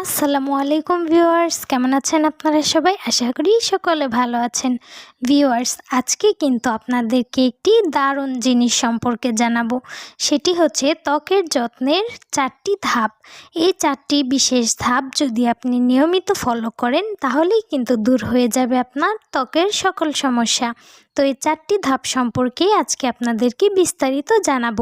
আসসালামু আলাইকুম ভিউয়ার্স, কেমন আছেন আপনারা সবাই? আশা করি সকলে ভালো আছেন। ভিউয়ার্স, আজকে কিন্তু আপনাদেরকে একটি দারুণ জিনিস সম্পর্কে জানাব। সেটি হচ্ছে ত্বকের যত্নের চারটি ধাপ। এই চারটি বিশেষ ধাপ যদি আপনি নিয়মিত ফলো করেন, তাহলেই কিন্তু দূর হয়ে যাবে আপনার ত্বকের সকল সমস্যা। তো এই চারটি ধাপ সম্পর্কে আজকে আপনাদেরকে বিস্তারিত জানাব।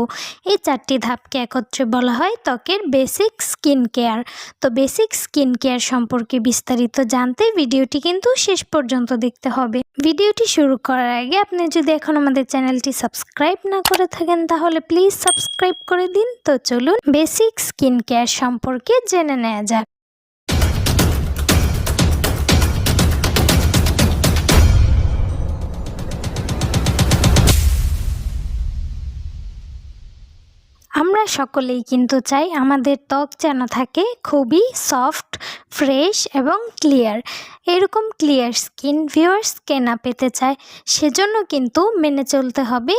এই চারটি ধাপকে একত্রে বলা হয় ত্বকের বেসিক স্কিন কেয়ার তো বেসিক স্কিন কেয়ার সম্পর্কে বিস্তারিত জানতে ভিডিওটি কিন্তু শেষ পর্যন্ত দেখতে হবে। ভিডিওটি শুরু করার আগে আপনি যদি এখন আমাদের চ্যানেলটি সাবস্ক্রাইব না করে থাকেন, তাহলে প্লিজ সাবস্ক্রাইব করে দিন। তো চলুন বেসিক স্কিন কেয়ার সম্পর্কে জেনে নেওয়া যাক। আমরা সকলেই কিন্তু চাই আমাদের ত্বক যেন থাকে খুবই সফট, ফ্রেশ এবং ক্লিয়ার। এরকম ক্লিয়ার স্কিন ভিউয়ার্স কেনা পেতে চায়, সেজন্য কিন্তু মেনে চলতে হবে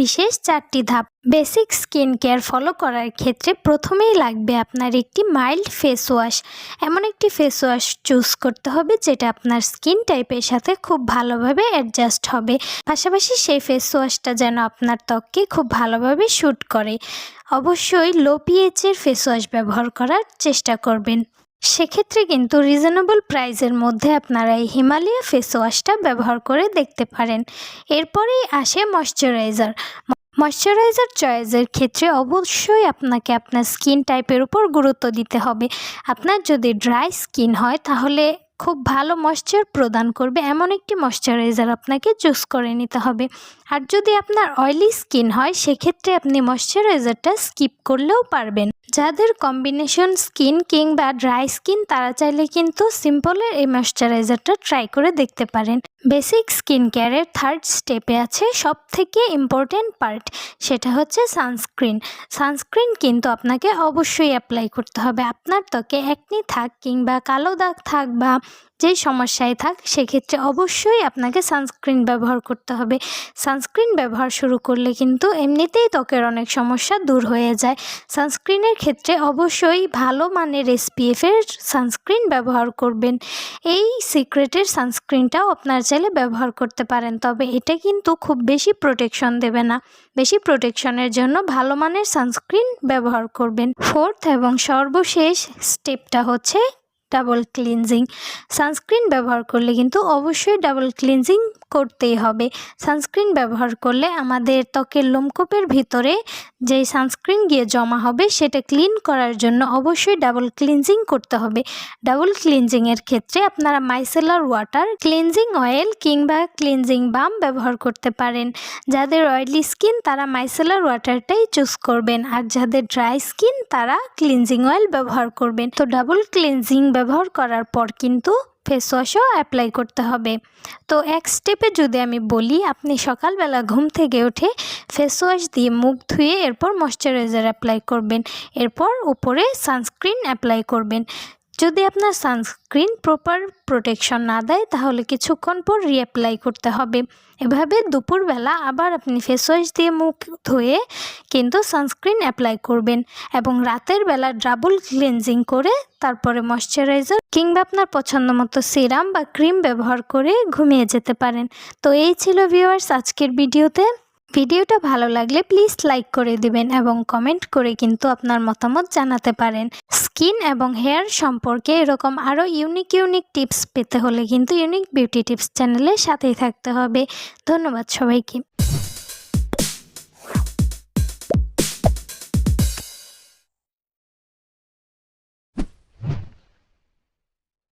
বিশেষ চারটি ধাপ। বেসিক স্কিন কেয়ার ফলো করার ক্ষেত্রে প্রথমেই লাগবে আপনার একটি মাইল্ড ফেস ওয়াশ। এমন একটি ফেস ওয়াশ চুজ করতে হবে যেটা আপনার স্কিন টাইপের সাথে খুব ভালোভাবে অ্যাডজাস্ট হবে। পাশাপাশি সেই ফেস ওয়াশটা যেন আপনার ত্বককে খুব ভালোভাবে শ্যুট করে। অবশ্যই লো পিএইচের ফেস ওয়াশ ব্যবহার করার চেষ্টা করবেন। সেক্ষেত্রে কিন্তু রিজনেবল প্রাইজের মধ্যে আপনারা এই হিমালয়া ফেস ওয়াশটা ব্যবহার করে দেখতে পারেন। এরপরেই আসে ময়শ্চারাইজার ময়শ্চারাইজার চয়েসের ক্ষেত্রে অবশ্যই আপনাকে আপনার স্কিন টাইপের উপর গুরুত্ব দিতে হবে। আপনার যদি ড্রাই স্কিন হয় তাহলে খুব ভালো ময়শ্চার প্রদান করবে। এমন একটি ময়শ্চারাইজার আপনাকে চুজ করে নিতে হবে। আর যদি আপনার অয়েলি স্কিন হয়, সেক্ষেত্রে আপনি ময়শ্চারাইজারটা স্কিপ করলেও পারবেন। যাদের কম্বিনেশন স্কিন কিংবা ড্রাই স্কিন তারা চাইলে কিন্তু সিম্পলের এই ময়শ্চারাইজারটা ট্রাই করে দেখতে পারেন। বেসিক স্কিন কেয়ারের থার্ড স্টেপে আছে সব থেকে ইম্পর্টেন্ট পার্ট সেটা হচ্ছে সানস্ক্রিন সানস্ক্রিন কিন্তু আপনাকে অবশ্যই অ্যাপ্লাই করতে হবে। আপনার ত্বকে একনি থাক কিংবা কালো দাগ থাক বা যেই সমস্যায় থাক, সেক্ষেত্রে অবশ্যই আপনাকে সানস্ক্রিন ব্যবহার করতে হবে। সানস্ক্রিন ব্যবহার শুরু করলে কিন্তু এমনিতেই ত্বকের অনেক সমস্যা দূর হয়ে যায়। সানস্ক্রিনের ক্ষেত্রে অবশ্যই ভালো মানের এসপিএফের সানস্ক্রিন ব্যবহার করবেন। এই সিক্রেটের সানস্ক্রিনটাও আপনার চাইলে ব্যবহার করতে পারেন, তবে এটা কিন্তু খুব বেশি প্রোটেকশন দেবে না। বেশি প্রোটেকশনের জন্য ভালো মানের সানস্ক্রিন ব্যবহার করবেন। ফোর্থ এবং সর্বশেষ স্টেপটা হচ্ছে ডাবল ক্লিনজিং সানস্ক্রিন ব্যবহার করলে কিন্তু অবশ্যই ডাবল ক্লিনজিং করতেই হবে। সানস্ক্রিন ব্যবহার করলে আমাদের ত্বকের লোমকূপের ভিতরে যেই সানস্ক্রিন গিয়ে জমা হবে, সেটা ক্লিন করার জন্য অবশ্যই ডাবল ক্লিনজিং করতে হবে। ডাবল ক্লিনজিংয়ের ক্ষেত্রে আপনারা মাইসেলার ওয়াটার ক্লিনজিং অয়েল কিংবা ক্লিনজিং বাম ব্যবহার করতে পারেন। যাদের অয়েলি স্কিন তারা মাইসেলার ওয়াটারটাই চুজ করবেন। আর যাদের ড্রাই স্কিন তারা ক্লিনজিং অয়েল ব্যবহার করবেন। তো ডাবল ক্লিনজিং ব্যবহার করার পর কিন্তু ফেস ওয়াশও অ্যাপ্লাই করতে হবে। তো এক স্টেপে যদি আমি বলি, আপনি সকালবেলা ঘুম থেকে উঠে ফেস ওয়াশ দিয়ে মুখ ধুয়ে এরপর ময়শ্চারাইজার অ্যাপ্লাই করবেন। এরপর উপরে সানস্ক্রিন অ্যাপ্লাই করবেন। যদি আপনার সানস্ক্রিন প্রপার প্রোটেকশন না দেয়, তাহলে কিছুক্ষণ পর রিঅ্যাপ্লাই করতে হবে। এভাবে দুপুরবেলা আবার আপনি ফেস ওয়াশ দিয়ে মুখ ধুয়ে কিন্তু সানস্ক্রিন অ্যাপ্লাই করবেন এবং রাতের বেলা ডাবল ক্লিনজিং করে তারপরে ময়শ্চারাইজার কিংবা আপনার পছন্দ মতো সিরাম বা ক্রিম ব্যবহার করে ঘুমিয়ে যেতে পারেন। তো এই ছিল ভিউয়ার্স আজকের ভিডিওতে। ভিডিওটা ভালো লাগলে প্লিজ লাইক করে দিবেন এবং কমেন্ট করে কিন্তু আপনার মতামত জানাতে পারেন। স্কিন এবং হেয়ার সম্পর্কে এরকম আরও ইউনিক ইউনিক টিপস পেতে হলে কিন্তু ইউনিক বিউটি টিপস চ্যানেলের সাথেই থাকতে হবে। ধন্যবাদ সবাইকে।